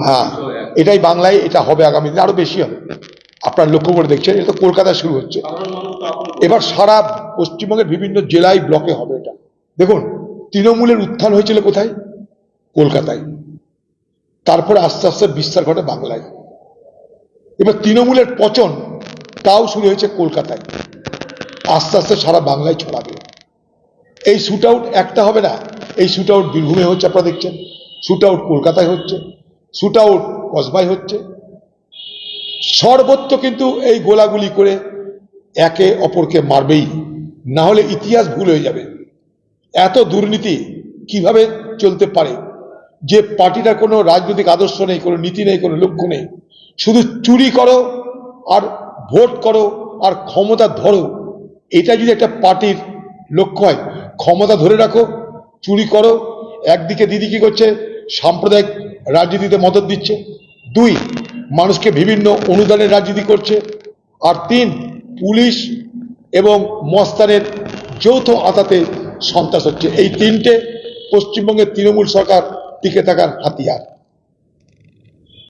হ্যাঁ এটাই বাংলায় এটা হবে আগামী দিনে আরও বেশি হবে। আপনারা লক্ষ্য করে দেখছেন এটা তো কলকাতায় শুরু হচ্ছে। এবার সারা পশ্চিমবঙ্গের বিভিন্ন জেলায় ব্লকে হবে এটা। দেখুন তৃণমূলের উত্থান হয়েছিল কোথায়? কলকাতায়। তারপরে আস্তে আস্তে বিস্তার ঘটে বাংলায়। এবার তৃণমূলের পচন তাও শুরু হয়েছে কলকাতায়। আস্তে আস্তে সারা বাংলায় ছড়াবে। এই শুট আউট একটা হবে না এই শুট আউট বীরভূমে হচ্ছে আপনারা দেখছেন। শুট আউট কলকাতায় হচ্ছে শুট আউট কসবায় হচ্ছে। সর্বত্র কিন্তু এই গোলাগুলি করে একে অপরকে মারবেই, না হলে ইতিহাস ভুল হয়ে যাবে। এত দুর্নীতি কীভাবে চলতে পারে? যে পার্টিটার কোনো রাজনৈতিক আদর্শ নেই, কোনো নীতি নেই, কোনো লক্ষ্য নেই, শুধু চুরি করো আর ভোট করো আর ক্ষমতা ধরো, এটা যদি একটা পার্টির লক্ষ্য হয়, ক্ষমতা ধরে রাখো, চুরি করো, একদিকে দিদি কি করছে সাম্প্রদায়িক রাজনীতিতে মদত দিচ্ছে। দুই, মানুষকে বিভিন্ন অনুদানের রাজনীতি করছে। আর তিন, পুলিশ এবং মস্তানের যৌথ আতাতে সন্ত্রাস হচ্ছে। এই তিনটে পশ্চিমবঙ্গের তৃণমূল সরকার টিকে থাকার হাতিয়ার।